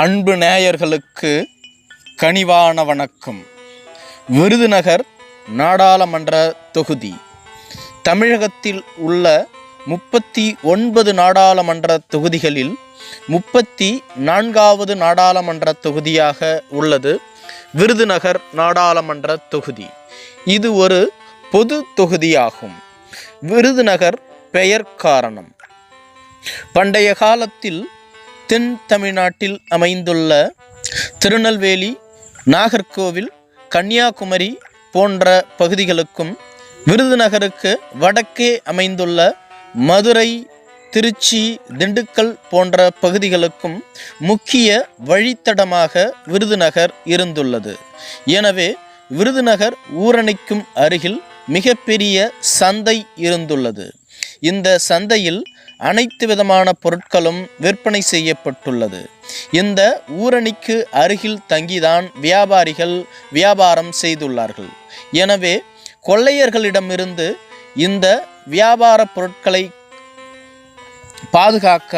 அன்பு நேயர்களுக்கு கனிவான வணக்கம். விருதுநகர் நாடாளுமன்ற தொகுதி. தமிழகத்தில் உள்ள முப்பத்தி ஒன்பது நாடாளுமன்ற தொகுதிகளில் முப்பத்தி நான்காவது நாடாளுமன்ற தொகுதியாக உள்ளது விருதுநகர் நாடாளுமன்ற தொகுதி. இது ஒரு பொது தொகுதியாகும். விருதுநகர் பெயர் காரணம். பண்டைய காலத்தில் தென் தமிழ்நாட்டில் அமைந்துள்ள திருநெல்வேலி நாகர்கோவில் கன்னியாகுமரி போன்ற பகுதிகளுக்கும் விருதுநகருக்கு வடக்கே அமைந்துள்ள மதுரை திருச்சி திண்டுக்கல் போன்ற பகுதிகளுக்கும் முக்கிய வழித்தடமாக விருதுநகர் இருந்துள்ளது. எனவே விருதுநகர் ஊரணிக்கும் அருகில் மிகப்பெரிய சந்தை இருந்துள்ளது. இந்த சந்தையில் அனைத்து விதமான பொருட்களும் விற்பனை செய்யப்பட்டுள்ளது. இந்த ஊரணிக்கு அருகில் தங்கிதான் வியாபாரிகள் வியாபாரம் செய்துள்ளார்கள். எனவே கொள்ளையர்களிடமிருந்து இந்த வியாபார பொருட்களை பாதுகாக்க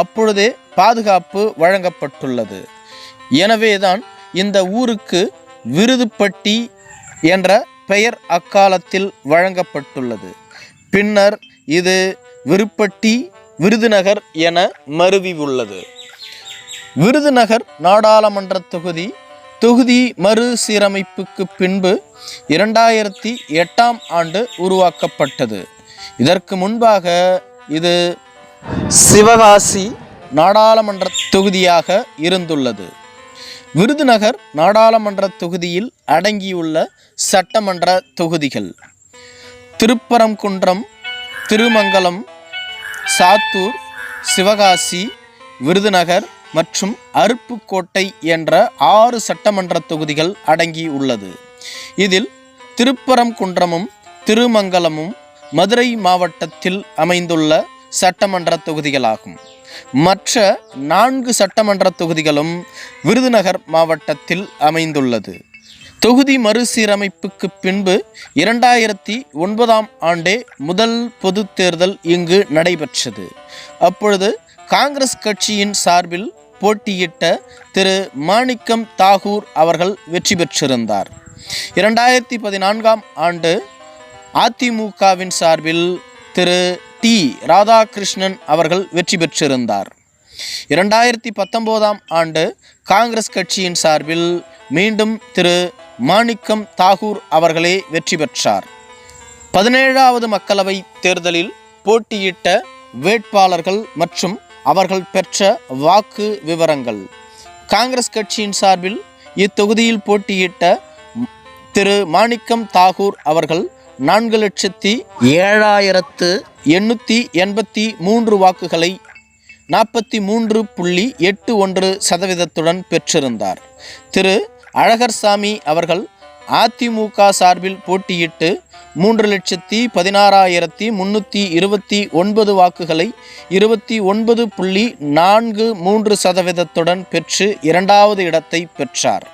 அப்பொழுதே பாதுகாப்பு வழங்கப்பட்டுள்ளது. எனவேதான் இந்த ஊருக்கு விருதுப்பட்டி என்ற பெயர் அக்காலத்தில் வழங்கப்பட்டுள்ளது. பின்னர் இது விருப்பட்டி விருதுநகர் என மருவி உள்ளது. விருதுநகர் நாடாளுமன்ற தொகுதி தொகுதி மறுசீரமைப்புக்கு பின்பு இரண்டாயிரத்தி எட்டாம் ஆண்டு உருவாக்கப்பட்டது. இதற்கு முன்பாக இது சிவகாசி நாடாளுமன்ற தொகுதியாக இருந்துள்ளது. விருதுநகர் நாடாளுமன்ற தொகுதியில் அடங்கியுள்ள சட்டமன்ற தொகுதிகள். திருப்பரங்குன்றம் திருமங்கலம் சாத்தூர் சிவகாசி விருதுநகர் மற்றும் அருப்புக்கோட்டை என்ற ஆறு சட்டமன்ற தொகுதிகள் அடங்கி உள்ளது. இதில் திருப்பரங்குன்றமும் திருமங்கலமும் மதுரை மாவட்டத்தில் அமைந்துள்ள சட்டமன்ற தொகுதிகளாகும். மற்ற நான்கு சட்டமன்ற தொகுதிகளும் விருதுநகர் மாவட்டத்தில் அமைந்துள்ளது. தொகுதி மறுசீரமைப்புக்கு பின்பு இரண்டாயிரத்தி ஒன்பதாம் ஆண்டே முதல் பொது தேர்தல் இங்கு நடைபெற்றது. அப்பொழுது காங்கிரஸ் கட்சியின் சார்பில் போட்டியிட்ட திரு மாணிக்கம் தாகூர் அவர்கள் வெற்றி பெற்றிருந்தார். இரண்டாயிரத்தி பதினான்காம் ஆண்டு அதிமுகவின் சார்பில் திரு டி ராதாகிருஷ்ணன் அவர்கள் வெற்றி பெற்றிருந்தார். இரண்டாயிரத்தி பத்தொம்போதாம் ஆண்டு காங்கிரஸ் கட்சியின் சார்பில் மீண்டும் திரு மாணிக்கம் தாகூர் அவர்களே வெற்றி பெற்றார். பதினேழாவது மக்களவை தேர்தலில் போட்டியிட்ட வேட்பாளர்கள் மற்றும் அவர்கள் பெற்ற வாக்கு விவரங்கள். காங்கிரஸ் கட்சியின் சார்பில் இத்தொகுதியில் போட்டியிட்ட திரு மாணிக்கம் தாகூர் அவர்கள் நான்கு லட்சத்தி ஏழாயிரத்து எண்ணூற்றி எண்பத்தி மூன்று வாக்குகளை நாற்பத்தி மூன்று புள்ளி எட்டு ஒன்று சதவீதத்துடன் பெற்றிருந்தார். திரு அழகர்சாமி அவர்கள் அதிமுக சார்பில் போட்டியிட்டு மூன்று லட்சத்தி பதினாறாயிரத்தி முன்னூற்றி இருபத்தி ஒன்பது வாக்குகளை இருபத்தி ஒன்பது புள்ளி நான்கு மூன்று சதவீதத்துடன் பெற்று இரண்டாவது இடத்தை பெற்றார்.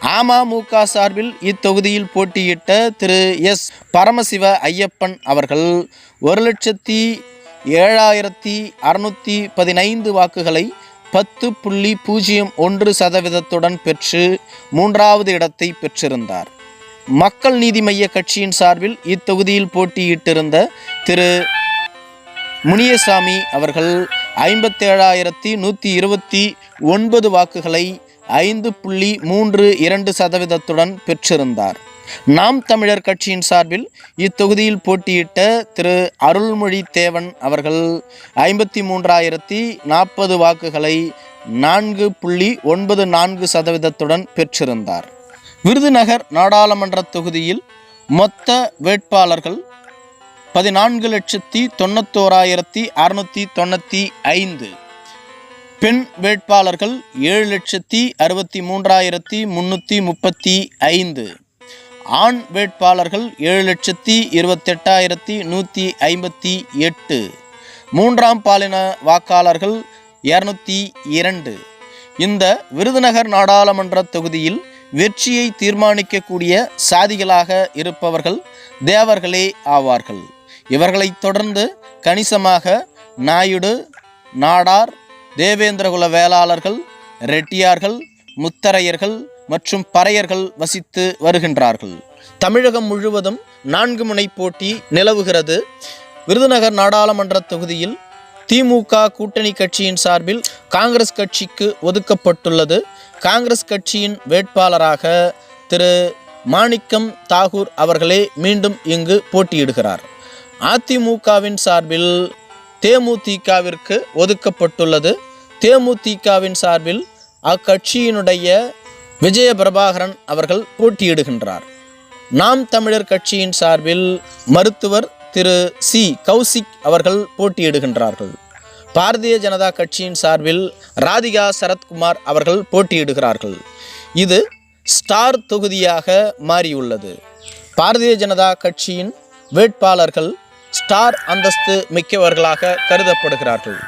அமமுக சார்பில் இத்தொகுதியில் போட்டியிட்ட திரு எஸ் பரமசிவ ஐயப்பன் அவர்கள் ஒரு லட்சத்தி ஏழாயிரத்தி அறுநூற்றி பதினைந்து வாக்குகளை பத்து புள்ளி பூஜ்ஜியம் ஒன்று சதவீதத்துடன் பெற்று மூன்றாவது இடத்தை பெற்றிருந்தார். மக்கள் நீதி மைய கட்சியின் சார்பில் இத்தொகுதியில் போட்டியிட்டிருந்த திரு முனியசாமி அவர்கள் ஐம்பத்தேழாயிரத்தி நூற்றி இருபத்தி ஒன்பது வாக்குகளை ஐந்து புள்ளி மூன்று இரண்டு சதவீதத்துடன் பெற்றிருந்தார். நாம் தமிழர் கட்சியின் சார்பில் இத்தொகுதியில் போட்டியிட்ட திரு அருள்மொழி தேவன் அவர்கள் ஐம்பத்தி மூன்றாயிரத்தி நாற்பது வாக்குகளை நான்கு புள்ளி ஒன்பது நான்கு சதவீதத்துடன் பெற்றிருந்தார். விருதுநகர் நாடாளுமன்ற தொகுதியில் மொத்த வேட்பாளர்கள் பதினான்கு லட்சத்தி தொண்ணூத்தோராயிரத்தி அறுநூற்றி தொண்ணூற்றி ஐந்து. பெண் வேட்பாளர்கள் ஏழு லட்சத்தி அறுபத்தி மூன்றாயிரத்தி முன்னூற்றி முப்பத்தி ஐந்து. ஆண் வேட்பாளர்கள் ஏழு லட்சத்தி இருபத்தெட்டாயிரத்தி நூற்றி ஐம்பத்தி எட்டு. மூன்றாம் பாலின வாக்காளர்கள் இரநூத்தி இரண்டு. இந்த விருதுநகர் நாடாளுமன்ற தொகுதியில் வெற்றியை தீர்மானிக்கக்கூடிய சாதிகளாக இருப்பவர்கள் தேவர்களே ஆவார்கள். இவர்களைத் தொடர்ந்து கணிசமாக நாயுடு நாடார் தேவேந்திரகுல வேளாளர்கள் ரெட்டியார்கள் முத்தரையர்கள் மற்றும் பறையர்கள் வசித்து வருகின்றார்கள். தமிழகம் முழுவதும் நான்கு முனை போட்டி நிலவுகிறது. விருதுநகர் நாடாளுமன்ற தொகுதியில் திமுக கூட்டணி கட்சியின் சார்பில் காங்கிரஸ் கட்சிக்கு ஒதுக்கப்பட்டுள்ளது. காங்கிரஸ் கட்சியின் வேட்பாளராக திரு மாணிக்கம் தாகூர் அவர்களே மீண்டும் இங்கு போட்டியிடுகிறார். அதிமுகவின் சார்பில் தேமுதிகவிற்கு ஒதுக்கப்பட்டுள்ளது. தேமுதிகவின் சார்பில் அக்கட்சியினுடைய விஜய பிரபாகரன் அவர்கள் போட்டியிடுகின்றார். நாம் தமிழர் கட்சியின் சார்பில் மருத்துவர் திரு. சி. கௌசிக் அவர்கள் போட்டியிடுகின்றார்கள். பாரதிய ஜனதா கட்சியின் சார்பில் ராதிகா சரத்குமார் அவர்கள் போட்டியிடுகிறார்கள். இது ஸ்டார் தொகுதியாக மாறியுள்ளது. பாரதிய ஜனதா கட்சியின் வேட்பாளர்கள் ஸ்டார் அந்தஸ்து மிக்கவர்களாக கருதப்படுகிறார்கள்.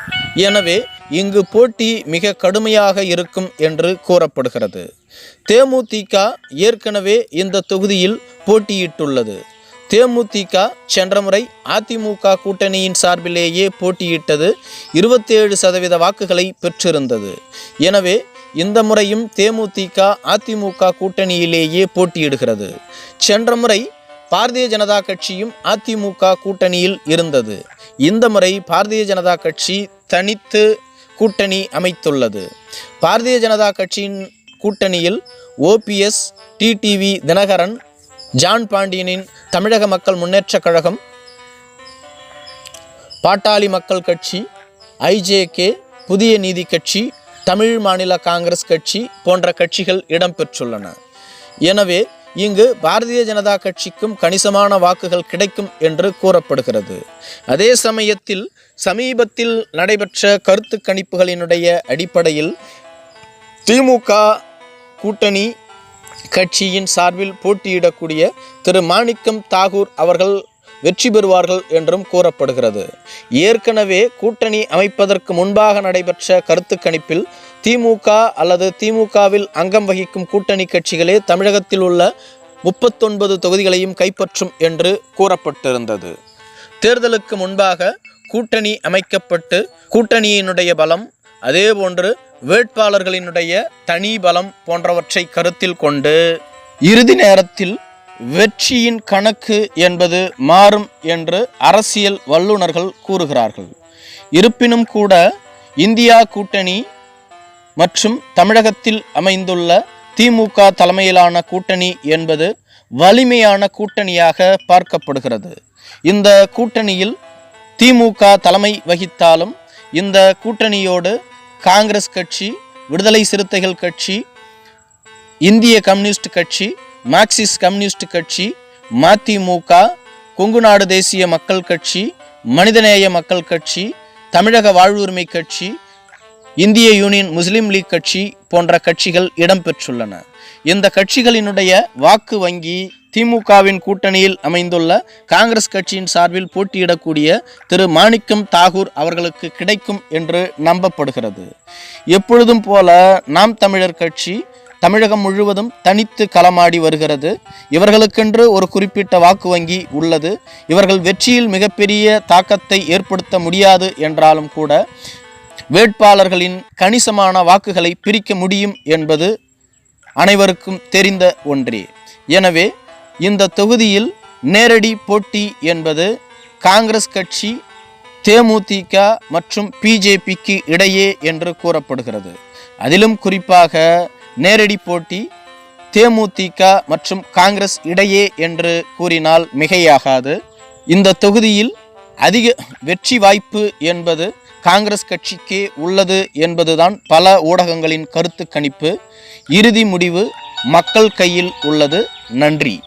எனவே இங்கு போட்டி மிக கடுமையாக இருக்கும் என்று கூறப்படுகிறது. தேமுதிக ஏற்கனவே இந்த தொகுதியில் போட்டியிட்டுள்ளது. தேமுதிக சென்ற முறை அதிமுக கூட்டணியின் சார்பிலேயே போட்டியிட்டது. இருபத்தேழு சதவீத வாக்குகளை பெற்றிருந்தது. எனவே இந்த முறையும் தேமுதிக அதிமுக கூட்டணியிலேயே போட்டியிடுகிறது. சென்ற முறை பாரதிய ஜனதா கட்சியும் அதிமுக கூட்டணியில் இருந்தது. இந்த முறை பாரதிய ஜனதா கட்சி தனித்து கூட்டணி அமைத்துள்ளது. பாரதிய ஜனதா கட்சியின் கூட்டணியில் ஓபிஎஸ் டிடிவி தினகரன் ஜான் பாண்டியனின் தமிழக மக்கள் முன்னேற்றக் கழகம் பாட்டாளி மக்கள் கட்சி ஐஜேகே புதிய நீதி கட்சி தமிழ் மாநில காங்கிரஸ் கட்சி போன்ற கட்சிகள் இடம்பெற்றுள்ளன. எனவே இங்கு பாரதிய ஜனதா கட்சிக்கும் கணிசமான வாக்குகள் கிடைக்கும் என்று கூறப்படுகிறது. அதே சமயத்தில் சமீபத்தில் நடைபெற்ற கருத்து கணிப்புகளினுடைய அடிப்படையில் திமுக கூட்டணி கட்சியின் சார்பில் போட்டியிடக்கூடிய திரு மாணிக்கம் தாகூர் அவர்கள் வெற்றி பெறுவார்கள் என்றும் கூறப்படுகிறது. ஏற்கனவே கூட்டணி அமைப்பதற்கு முன்பாக நடைபெற்ற கருத்து கணிப்பில் திமுக அல்லது திமுகவில் அங்கம் வகிக்கும் கூட்டணி கட்சிகளே தமிழகத்தில் உள்ள முப்பத்தொன்பது தொகுதிகளையும் கைப்பற்றும் என்று கூறப்பட்டிருந்தது. தேர்தலுக்கு முன்பாக கூட்டணி அமைக்கப்பட்டு கூட்டணியினுடைய பலம் அதேபோன்று வேட்பாளர்களினுடைய தனி பலம் போன்றவற்றை கருத்தில் கொண்டு இறுதி நேரத்தில் வெற்றியின் கணக்கு என்பது மாறும் என்று அரசியல் வல்லுநர்கள் கூறுகிறார்கள். இருப்பினும் கூட இந்தியா கூட்டணி மற்றும் தமிழகத்தில் அமைந்துள்ள திமுக தலைமையிலான கூட்டணி என்பது வலிமையான கூட்டணியாக பார்க்கப்படுகிறது. இந்த கூட்டணியில் திமுக தலைமை வகித்தாலும் இந்த கூட்டணியோடு காங்கிரஸ் கட்சி விடுதலை சிறுத்தைகள் கட்சி இந்திய கம்யூனிஸ்ட் கட்சி மார்க்சிஸ்ட் கம்யூனிஸ்ட் கட்சி மதிமுக கொங்குநாடு தேசிய மக்கள் கட்சி மனிதநேய மக்கள் கட்சி தமிழக வாழ்வுரிமை கட்சி இந்திய யூனியன் முஸ்லீம் லீக் கட்சி போன்ற கட்சிகள் இடம்பெற்றுள்ளன இந்த கட்சிகளினுடைய வாக்கு வங்கி திமுகவின் கூட்டணியில் அமைந்துள்ள காங்கிரஸ் கட்சியின் சார்பில் போட்டியிடக்கூடிய திரு மாணிக்கம் தாகூர் அவர்களுக்கு கிடைக்கும் என்று நம்பப்படுகிறது. எப்பொழுதும் போல நாம் தமிழர் கட்சி தமிழகம் முழுவதும் தனித்து களமாடி வருகிறது. இவர்களுக்கென்று ஒரு குறிப்பிட்ட வாக்கு வங்கி உள்ளது. இவர்கள் வெற்றியில் மிகப்பெரிய தாக்கத்தை ஏற்படுத்த முடியாது என்றாலும் கூட வேட்பாளர்களின் கணிசமான வாக்குகளை பிரிக்க முடியும் என்பது அனைவருக்கும் தெரிந்த ஒன்றே. எனவே இந்த தொகுதியில் நேரடி போட்டி என்பது காங்கிரஸ் கட்சி தேமுதிக மற்றும் பிஜேபிக்கு இடையே என்று கூறப்படுகிறது. அதிலும் குறிப்பாக நேரடி போட்டி தேமுதிக மற்றும் காங்கிரஸ் இடையே என்று கூறினால் மிகையாகாது. இந்த தொகுதியில் அதிக வெற்றி வாய்ப்பு என்பது காங்கிரஸ் கட்சிக்கு உள்ளது என்பதுதான் பல ஊடகங்களின் கருத்து கணிப்பு. இறுதி முடிவு மக்கள் கையில் உள்ளது. நன்றி.